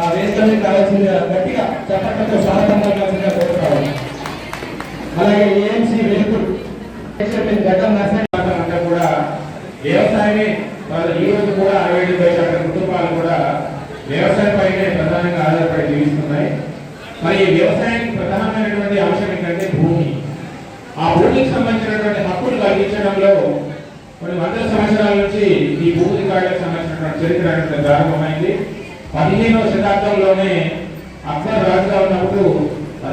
ఆ వేదిక మీద కావాల్సిందిగా గట్టిగా చప్పట్లతో స్వాగతం కోరుకోవాలి అలాగే ఏఎంసీ వెలుగురు గతం నర్సరీ కూడా వ్యవసాయమే వాళ్ళు ఈ రోజు కూడా అరవై డెబ్బై శాతం కుటుంబాలు కూడా వ్యవసాయం పైనే ప్రధానంగా ఆధారపడి జీవిస్తున్నాయి. మరి ఈ వ్యవసాయానికి ప్రధానమైనటువంటి అంశం ఏంటంటే భూమి. ఆ భూమికి సంబంధించినటువంటి హక్కులు కలిగించడంలో కొన్ని వందల సంవత్సరాల నుంచి ఈ భూమి రికార్డులకు సంబంధించినటువంటి చరిత్ర ప్రారంభమైంది. పదిహేనవ శతాబ్దంలోనే అక్బర్ రాజుగా ఉన్నప్పుడు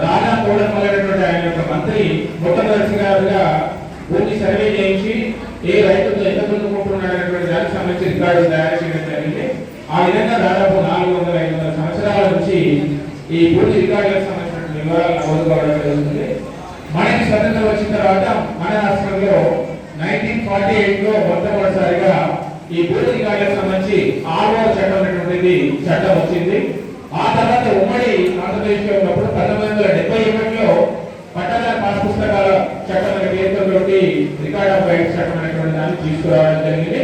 రాజా కోడమల్లైనటువంటి ఆయన యొక్క మంత్రి మొట్టమొదటిసారిగా భూమి సర్వే చేయించి ఏ రైతుతో ఎంత దున్నుకుంటున్నాడు అనేటువంటి దానికి సంబంధించి రికార్డు తయారు చేయడం జరిగింది. ఆ విధంగా దాదాపు నాలుగు వందల ఐదు వందల సంవత్సరాల నుంచి ఈ భూమి రికార్డులకు సంబంధించిన వివరాలు నమోదు జరుగుతుంది. మనకి స్వతంత్రం వచ్చిన తర్వాత మన రాష్ట్రంలో నైన్టీన్ ఫార్టీ ఎయిట్లో మొట్టమొదటిసారిగా ఈ భూమి రికార్డులకు సంబంధించి ఆరో చట్టం అనేది చట్టం వచ్చింది. ఆ తర్వాత ఉమ్మడి ఆంధ్రప్రదేశ్లో ఉన్నప్పుడు పంతొమ్మిది వందల డెబ్బై ఒకటిలో పట్టణ పాస్ పుస్తకాల చట్టం అనే పేరుతోటి రికార్డ్ ఆఫ్ రైట్స్ చట్టం అనేటువంటి దాన్ని తీసుకురావడం జరిగింది.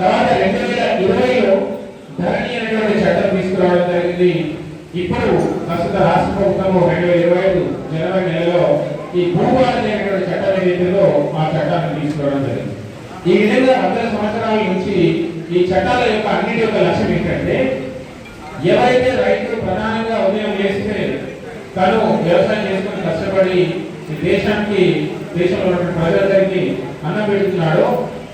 తర్వాత రెండు వేల ఇరవైలో ధరణి అనేటువంటి చట్టం తీసుకురావడం జరిగింది. ఇప్పుడు ప్రస్తుత రాష్ట్ర ప్రభుత్వము రెండు వేల ఇరవై ఐదు జనవరి నెలలో ఈ భూభారతి అనేటువంటి చట్టం ఏదైతుందో ఆ చట్టాన్ని తీసుకురావడం జరిగింది. ఈ విధంగా వందల సంవత్సరాల నుంచి ఈ చట్టాల యొక్క అన్నిటి యొక్క లక్ష్యం ఏంటంటే ఎవరైతే రైతులు ప్రధానంగా ఉదయం చేస్తే తను వ్యవసాయం చేసుకుని కష్టపడి దేశానికి దేశంలో ఉన్న ప్రజలందరికీ అన్నం పెడుతున్నాడో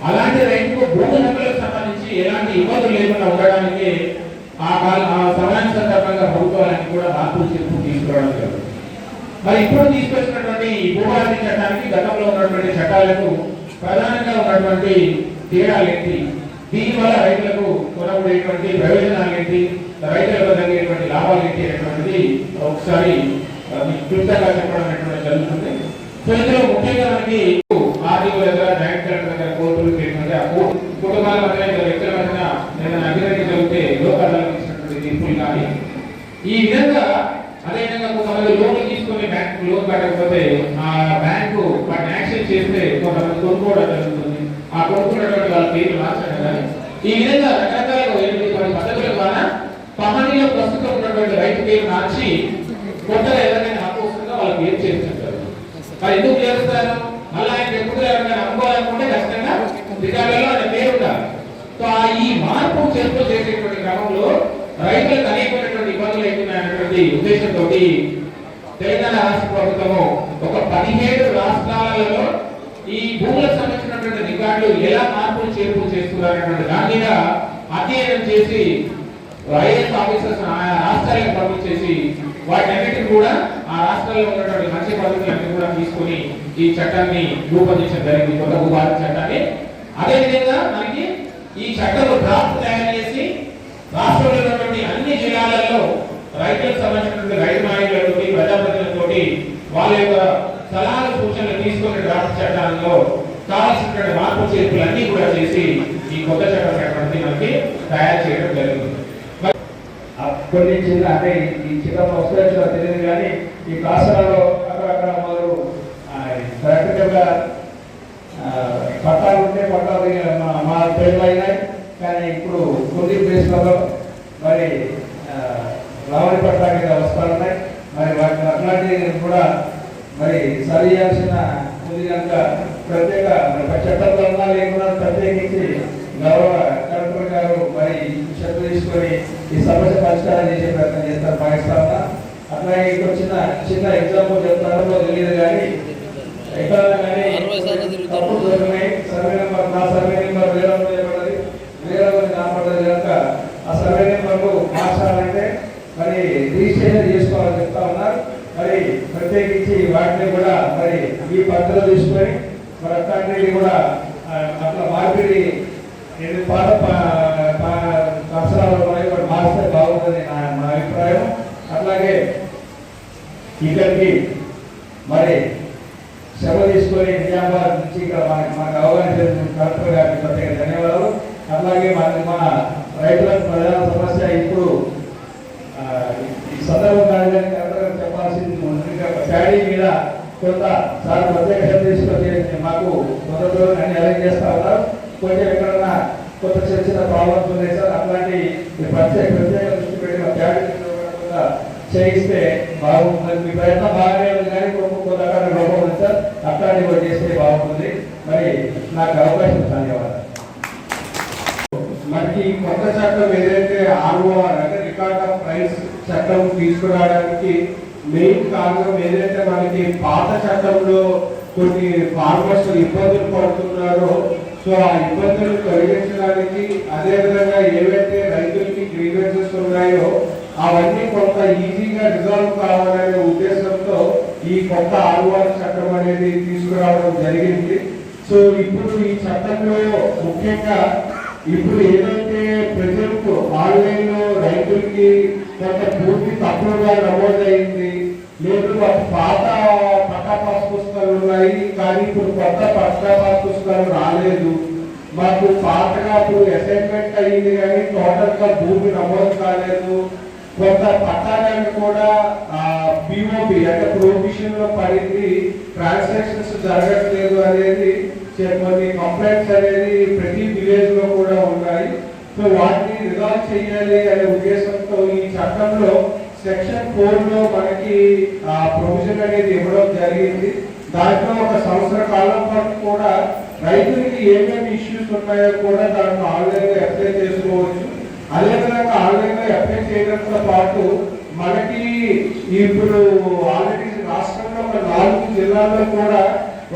అలాంటి రైతుకు భూమి హక్కులకు సంబంధించి ఎలాంటి ఇబ్బందులు లేకుండా ఉండడానికి ఆ కాల ఆ సమయం సందర్భంగా ప్రభుత్వాలన్నీ కూడా మార్పులు చేర్పు తీసుకురావడం జరుగుతుంది. మరి ఇప్పుడు తీసుకొచ్చినటువంటి ఈ భూభారతి చట్టానికి గతంలో ఉన్నటువంటి చట్టాలకు ప్రధానంగా ఉన్నటువంటి తేడాలు ఏంటి దీని వల్ల రైతులకు కొనబడేటువంటి ప్రయోజనాలు ఏంటి రైతులకు జరిగేటువంటి లాభాలు ఏంటి అనేటువంటిది ఒకసారి క్లుప్తంగా చెప్పడం అనేటువంటి జరుగుతుంది. సో ఇందులో ముఖ్యంగా మనకి ఆర్డీఓ దగ్గర జాయింట్ కలెక్టర్ దగ్గర కోర్టులు ఏంటంటే ఆ కోర్టు కుటుంబాల మధ్య లేదా వ్యక్తుల మధ్య ఏదైనా అభివృద్ధి జరిగితే లోకాలను ఇచ్చినటువంటి తీర్పులు కానీ ఈ విధంగా అదేవిధంగా కొంతమంది లోన్ తీసుకొని బ్యాంకు లోన్ కట్టకపోతే ఆ బ్యాంకు వాటిని యాక్షన్ చేస్తే కొంతమంది కొనుక్కోవడం జరుగుతుంది. ఆ కొనుక్కున్నటువంటి వాళ్ళ పేరు మార్చడం కానీ ఈ విధంగా రకరకాల పద్ధతుల ద్వారా పహనీలో ప్రస్తుతం ఉన్నటువంటి రైతు పేరు మార్చి కొత్తగా ఎవరైనా హక్కు వస్తుందో వాళ్ళకి పేరు చేస్తుంటారు మరి ఎందుకు చేస్తారు మళ్ళీ ఆయన ఎప్పుడు ఎవరైనా అమ్ముకోవాలనుకుంటే ఖచ్చితంగా రికార్డులలో ఆయన పేరు ఉండాలి. సో ఆ ఈ మార్పు చేర్పు చేసేటువంటి క్రమంలో రైతులకు అనేకమైనటువంటి ఇబ్బందులు అవుతున్నాయనేటువంటి ఉద్దేశంతో తెలంగాణ రాష్ట్ర ప్రభుత్వము ఒక పదిహేడు రాష్ట్రాలలో ఈ భూములకు ఉన్నటువంటి రికార్డులు ఎలా మార్పులు చేర్పులు చేస్తున్నారనేటువంటి దాని మీద అధ్యయనం చేసి ఐఏఎస్ ఆఫీసర్స్ ఆయా రాష్ట్రాలకు పంపించేసి వాటన్నిటిని కూడా ఆ రాష్ట్రాల్లో ఉన్నటువంటి మంచి పద్ధతులన్నీ కూడా తీసుకొని ఈ చట్టాన్ని రూపొందించడం జరిగింది. కొత్త భూభారత చట్టాన్ని. అదేవిధంగా మనకి ఈ చట్టం డ్రాఫ్ట్ తయారు చేసి రాష్ట్రంలో ఉన్నటువంటి అన్ని జిల్లాలలో రైతులకు సంబంధించినటువంటి రైతు నాయకులతోటి ప్రజాప్రతినిధులతోటి వాళ్ళ యొక్క సలహాలు సూచనలు తీసుకునే డ్రాఫ్ట్ చట్టాలలో కావాల్సిన మార్పు చేర్పులు అన్ని కూడా చేసి ఈ కొత్త చట్టం అనేటువంటిది మనకి తయారు చేయడం జరిగింది. అప్పటి కొన్ని చిన్న అంటే ఈ చిన్న వస్తాయో తెలియదు కానీ ఈ కాసరాలో అక్కడక్కడ మొదలు ప్రాక్టికల్గా పట్టాలు ఉంటే పట్టాలు మా- మా పేర్లు అయినాయి. కానీ ఇప్పుడు కొన్ని ప్లేస్లలో మరి రావణి పట్ల మీద వస్తున్నాయి మరి వాటిని అట్లాంటివి కూడా మరి సరి చేయాల్సిన ఉంది కనుక ప్రత్యేక ఉన్నా లేకున్నా ప్రత్యేకించి గౌరవ కలెక్టర్ గారు మరి శ్రద్ధ తీసుకొని ఈ సమస్య పరిష్కారం చేసే ప్రయత్నం చేస్తారు ఉన్నా అట్లాగే ఇంకో చిన్న చిన్న ఎగ్జాంపుల్ చెప్తారో తెలియదు కానీ జరిగినాయి. సర్వే నెంబర్ నా సర్వే నెంబర్ వేరే వేరే కనుక ఆ సర్వే నెంబర్లు మార్చాలంటే మరి రిజిస్ట్రేషన్ చేసుకోవాలని చెప్తా ఉన్నారు. మరి ప్రత్యేకించి వాటిని కూడా మరి ఈ పద్ధతులు తీసుకొని మరి కూడా అట్లా మార్పిడి ఎనిమిది పాట సంవత్సరాలు కూడా మరి మారిస్తే బాగుంటుంది నా నా అభిప్రాయం. అట్లాగే ఇక్కడికి మరి శ్రమ తీసుకొని నిజామాబాద్ నుంచి ఇక్కడ మనకి మనకు అవగాహన చేసిన కలెక్టర్ గారికి ప్రత్యేక ధన్యవాదాలు. అట్లాగే మన మన రైతులకు ప్రధాన సమస్య ఇప్పుడు ఈ సందర్భంగా కలెక్టర్ గారు చెప్పాల్సింది ప్యాడీ మీద కొంత సార్ ప్రత్యేక తీసుకొచ్చి మాకు మొదటి అన్ని అరేంజ్ చేస్తా ఉన్నారు. కొంచెం ఎక్కడన్నా కొత్త చిన్న చిన్న ప్రాబ్లమ్స్ ఉన్నాయి సార్ అట్లాంటి ప్రత్యేక ప్రత్యేక దృష్టి పెట్టిన క్యాబినెట్ కూడా చేయిస్తే బాగుంటుంది. మీ ప్రయత్నం బాగానే ఉంది కానీ కొంత లోపం ఉంది సార్. అట్లాంటి కూడా చేస్తే బాగుంటుంది. మరి నాకు అవకాశం ధన్యవాదాలు. మనకి కొత్త చట్టం ఏదైతే ఆర్ఓఆర్ అంటే రికార్డ్ ఆఫ్ ప్రైస్ చట్టం తీసుకురావడానికి మెయిన్ కారణం ఏదైతే మనకి పాత చట్టంలో కొన్ని ఫార్మర్స్ ఇబ్బందులు పడుతున్నారో సో ఆ ఇబ్బందులు తొలగించడానికి అదేవిధంగా ఏవైతే రైతులకి గ్రీవెన్సెస్ ఉన్నాయో అవన్నీ కొంత ఈజీగా రిజాల్వ్ కావాలనే ఉద్దేశంతో ఈ కొత్త ఆర్ఓఆర్ చట్టం అనేది తీసుకురావడం జరిగింది. సో ఇప్పుడు ఈ చట్టంలో ముఖ్యంగా ఇప్పుడు ఏదైతే ప్రజలకు ఆన్లైన్లో రైతులకి కొంత పూర్తి తప్పుగా నమోదైంది. లేదు పాత పట్టా పాస్ పుస్తకాలు ఉన్నాయి కానీ ఇప్పుడు కొత్త పట్టా పాస్ పుస్తకాలు రాలేదు. మాకు పాతగా ఇప్పుడు అసైన్మెంట్ అయ్యింది కానీ టోటల్గా భూమి నమోదు కాలేదు. కొంత పట్టాలను కూడా పిఓపి అంటే ప్రొవిషన్లో పడింది. ట్రాన్సాక్షన్స్ జరగట్లేదు అనేది కొన్ని కంప్లైంట్స్ అనేది ప్రతి విలేజ్లో కూడా ఉన్నాయి. సో వాటిని రిజాల్వ్ చేయాలి అనే ఉద్దేశంతో ఈ చట్టంలో సెక్షన్ ఫోర్లో మనకి ఆ ప్రొవిజన్ అనేది ఇవ్వడం జరిగింది. దాంట్లో ఒక సంవత్సర కాలం పాటు కూడా రైతులకి ఏమేమి ఇష్యూస్ ఉన్నాయో కూడా దాంట్లో ఆన్లైన్లో అప్లై చేసుకోవచ్చు. అదేవిధంగా ఆన్లైన్లో అప్లై చేయడంతో పాటు మనకి ఇప్పుడు ఆల్రెడీ రాష్ట్రంలో ఒక నాలుగు జిల్లాల్లో కూడా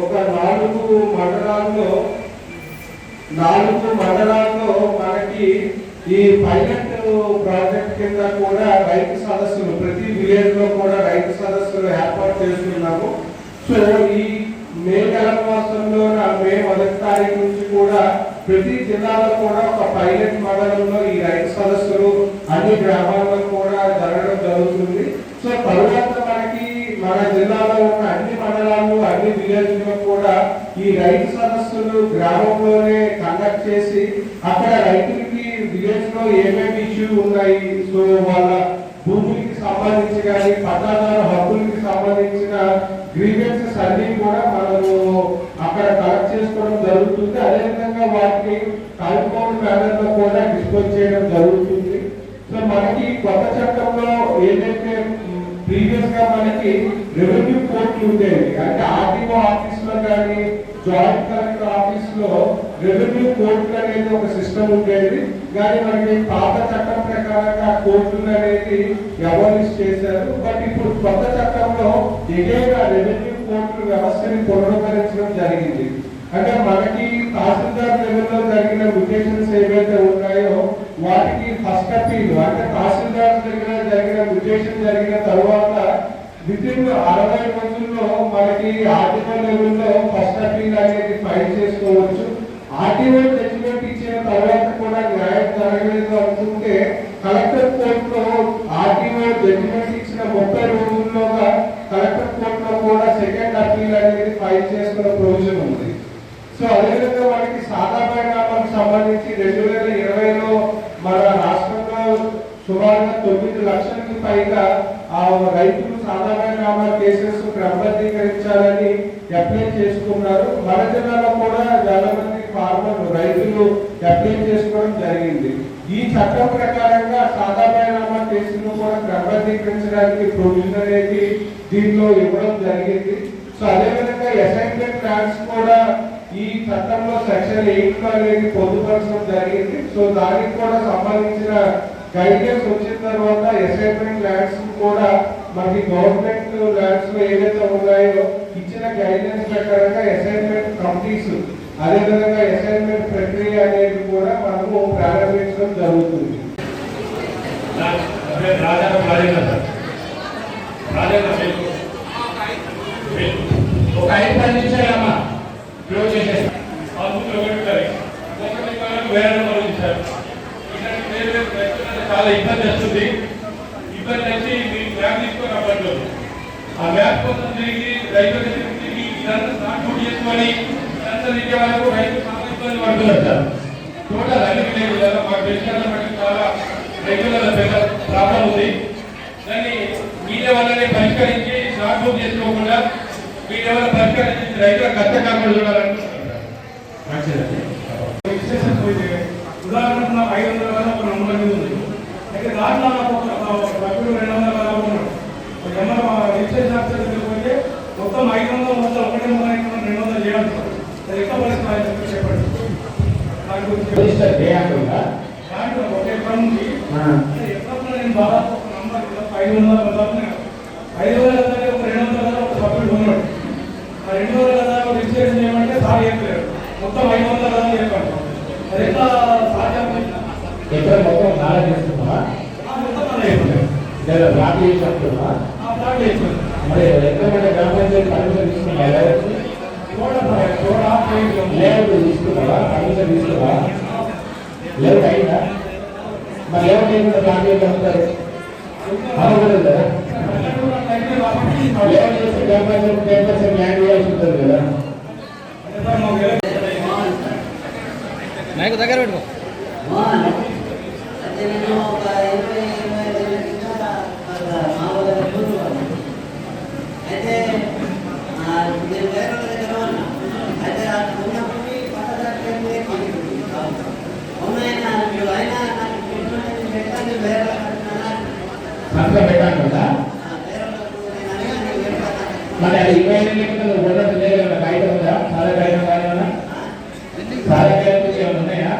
ఒక నాలుగు మండలాల్లో నాలుగు మండలాల్లో మనకి ఈ పైలట్ ప్రాజెక్ట్ కింద కూడా రైతు సదస్సులు ప్రతి విలేజ్లో కూడా రైతు సదస్సులు ఏర్పాటు చేస్తున్నాము. సో ఈ మే నెల మాసంలో మే మొదటి తారీఖు నుంచి కూడా ప్రతి జిల్లాలో కూడా ఒక పైలట్ మండలంలో ఈ రైతు సదస్సులు అన్ని గ్రామాల్లో కూడా జరగడం జరుగుతుంది. సో తరువాత మన జిల్లాలో ఉన్న అన్ని మండలాలు అన్ని విలేజ్లో కూడా ఈ రైతు సదస్సులు గ్రామంలోనే కండక్ట్ చేసి అక్కడ రైతులకి విలేజ్లో ఏమేమి ఇష్యూ ఉన్నాయి సో వాళ్ళ భూములకి సంబంధించి కానీ పట్టాదారు హక్కులకి సంబంధించిన గ్రీవెన్సెస్ అన్ని కూడా మనము అక్కడ కలెక్ట్ చేసుకోవడం జరుగుతుంది. అదేవిధంగా వాటికి కలుపుకోవడం మేనర్లో కూడా డిస్పోజ్ చేయడం జరుగుతుంది. సో మనకి కొత్త చట్టంలో ఏదైతే ప్రీవియస్గా మనకి రెవెన్యూ కోర్టులు ఉండేవి అంటే ఆర్టీఓ ఆఫీస్లో కానీ జాయింట్ కలెక్టర్ ఆఫీస్లో రెవెన్యూ కోర్టులు అనేది ఒక సిస్టమ్ ఉండేది. కానీ మనకి పాత చట్టం ప్రకారంగా కోర్టులు అనేది అబాలిష్ చేశారు? బట్ ఇప్పుడు కొత్త చట్టంలో ఎగేగా రెవెన్యూ కోర్టుల వ్యవస్థని పునరుద్ధరించడం జరిగింది. అంటే మనకి తహసీల్దార్ లెవెల్లో జరిగిన మ్యుటేషన్స్ ఏవైతే ఉన్నాయో వాటికి ఫస్ట్ అప్పీల్ అంటే తహసీల్దార్ దగ్గర జరిగిన మ్యుటేషన్ జరిగిన తర్వాత విత్ అరవై రోజుల్లో మనకి ఆర్టీఓ లెవెల్లో ఫస్ట్ అప్పీల్ అనేది ఫైల్ చేసుకోవచ్చు. ఆర్టీఓ జడ్జిమెంట్ ఇచ్చిన తర్వాత కూడా న్యాయం జరగలేదు అనుకుంటే కలెక్టర్ కోర్టులో ఆర్టీఓ జడ్జిమెంట్ ఇచ్చిన ముప్పై రోజుల్లోగా కలెక్టర్ కోర్టులో కూడా సెకండ్ అపీల్ అనేది ఫైల్ చేసుకున్న ప్రొవిజన్ ఉంది సో అదేవిధంగా మనకి సాదా పరిణామాలకు సంబంధించి రెండు వేల ఇరవైలో మన రాష్ట్రంలో సుమారుగా తొమ్మిది లక్షలకి పైగా ఆ రైతులు సాదా పరిణామాల కేసెస్ క్రమబద్ధీకరించాలని అప్లై చేసుకున్నారు మన జిల్లాలో కూడా చాలా మంది ఫార్మర్లు రైతులు చేసుకోవడం జరిగింది. ఈ చట్టం ప్రకారంగా సాధారణ పరిణామా కూడా క్రమబద్ధీకరించడానికి ప్రొవిజన్ అనేది దీంట్లో ఇవ్వడం జరిగింది. సో అదేవిధంగా అసైన్మెంట్ ల్యాండ్స్ కూడా ఈ చట్టంలో సెక్షన్ ఎయిట్ అనేది పొందుపరచడం జరిగింది. సో దానికి కూడా సంబంధించిన గైడెన్స్ వచ్చిన తర్వాత అసైన్మెంట్ ల్యాండ్స్ కూడా మనకి గవర్నమెంట్ ల్యాండ్స్లో ఏదైతే ఉన్నాయో ఇచ్చిన గైడెన్స్ ప్రకారంగా అసైన్మెంట్ కమిటీస్ అదేవిధంగా అసైన్మెంట్ చేయడం జరుగుతుంది ఒక ఐదు పది నిమిషాలమ్మా క్లోజ్ చేసేస్తాం చాలా ఇబ్బంది వస్తుంది. ఇబ్బంది వచ్చి మీ మ్యాప్ తీసుకొని అవ్వట్లేదు ఆ మ్యాప్ కోసం తిరిగి రైతు తిరిగి ఇదంతా స్టార్ట్ చేసుకొని ఇదంతా తిరిగే వరకు రైతు చాలా ఇబ్బంది పడుతున్నారు సార్ టోటల్ అన్ని విలేజ్లలో మాకు తెలిసిన మనకి చాలా రైతులలో పెద్ద ప్రాబ్లం ఉంది. దాన్ని మీడియా వల్లనే పరిష్కరించి షార్ట్ బుక్ చేసుకోకుండా మీరు ఎవరైనా పరిష్కరించి రైతుల కష్టకాలను చూడాలనుకుంటున్నారు ఉదాహరణకు ఐదు వందల వేల ఒక నంబర్ మీద ఉంది. అయితే దాంట్లో సభ్యుడు రెండు వందల వేల ఉన్నాడు నెంబర్ రిజిస్ట్రేషన్ ఆఫీసర్ పోతే మొత్తం ఐదు వందలు మొత్తం ఒకటే రెండు వందలు చేయాలి సార్ అది ఎట్లా పరిస్థితి అని చెప్పి చెప్పండి దాని గురించి చెప్పండి. రిజిస్టర్ చేయాలంటుందా దాంట్లో ఒక ఎకరం ఉంది. ఎకరంలో నేను దాదాపు ఒక నంబర్ ఐదు వందల ఐదు వందల ఒక రెండు వందల ఒక సభ్యుడు ఉన్నాడు ఆ రెండు వందల రిజిస్ట్రేషన్ చేయమంటే సార్ చెప్పలేరు మొత్తం ఐదు వందల చెప్పండి. అది ఎట్లా సాధ్యం ఎక్కడ మొత్తం చేస్తున్నావా చెప్పలేదు లేదా రాత్రి చేసి చెప్పలేదు మరి ఎక్కడ గ్రామ పంచాయతీ పర్మిషన్ చూడ లేఅవుట్ తీసుకున్నావా పర్మిషన్ తీసుకున్నావా లేఅవుట్ అయిందా మరి లేఅవుట్ అయిందా ప్లాన్ చేసి అమ్ముతారు కదా లేఅవుట్ చేస్తే గ్రామ పంచాయతీ టెన్ పర్సెంట్ ల్యాండ్ ఇవ్వాల్సి ఉంటుంది కదా మైక్ దగ్గర పెట్టుకో అంటే నేను ఒక ఇరవై ఇరవై ఐదు ఏళ్ళ కింద మా ఊళ్ళో కూర్చోవాలి అయితే ఆ, నేను వేరే వాళ్ళ దగ్గర ఉన్నా అయితే అక్కడ ఉన్నప్పుడు పట్టదారు ఉన్నాయన మీరు అయినా నాకు పెట్టుబడి పెట్టండి వేరే వాళ్ళకి అన్నాను. సంతకం పెట్టాను కదా ఆ, వేరే వాళ్ళకు నేను అడిగాను, నేను వేరే వాళ్ళకి అన్నాను. మరి అది ఇరవై ఐదు ఉన్నట్టు లేదు కదా కాగితం ఉందా? సాదా బయట కానీ ఏమన్నా? సాదా ఏమైనా ఉన్నాయా?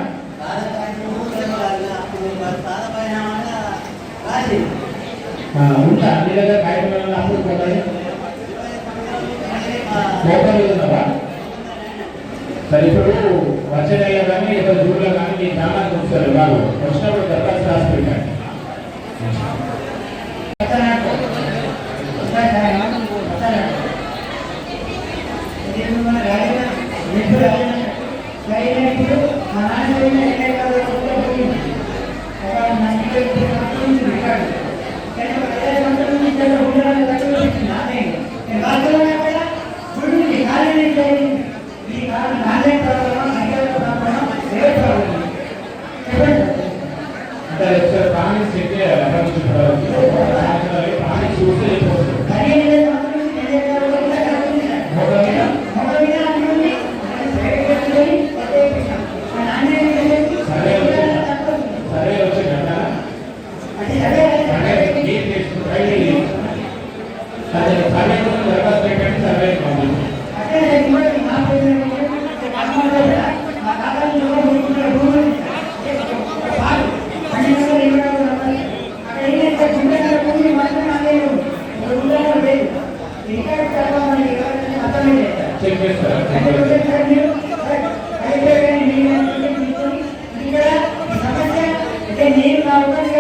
ఉంటా. నీ దగ్గర కాగితం అప్పుడు పోతాయి ఉన్నావా సరే ఇప్పుడు వచ్చే నెల కానీ ఇరవై జూన్లో కానీ మీ గ్రామానికి వస్తారు వాళ్ళు. వచ్చినప్పుడు దరఖాస్తు రాసి పెట్టండి అంటే ఒకసారి ప్రాణి చెక్ చేయాలి అక్కడ చూడాలి ప్రాణి చూస్తే అయిపోతుంది మోటార్ మీద సరే వచ్చిందా సరే ఏం చేసుకుంటాయి అదే సర్వే కోసం దరఖాస్తు పెట్టండి సర్వే పంపించండి చెక్ చేస్తారా నేను కావాలి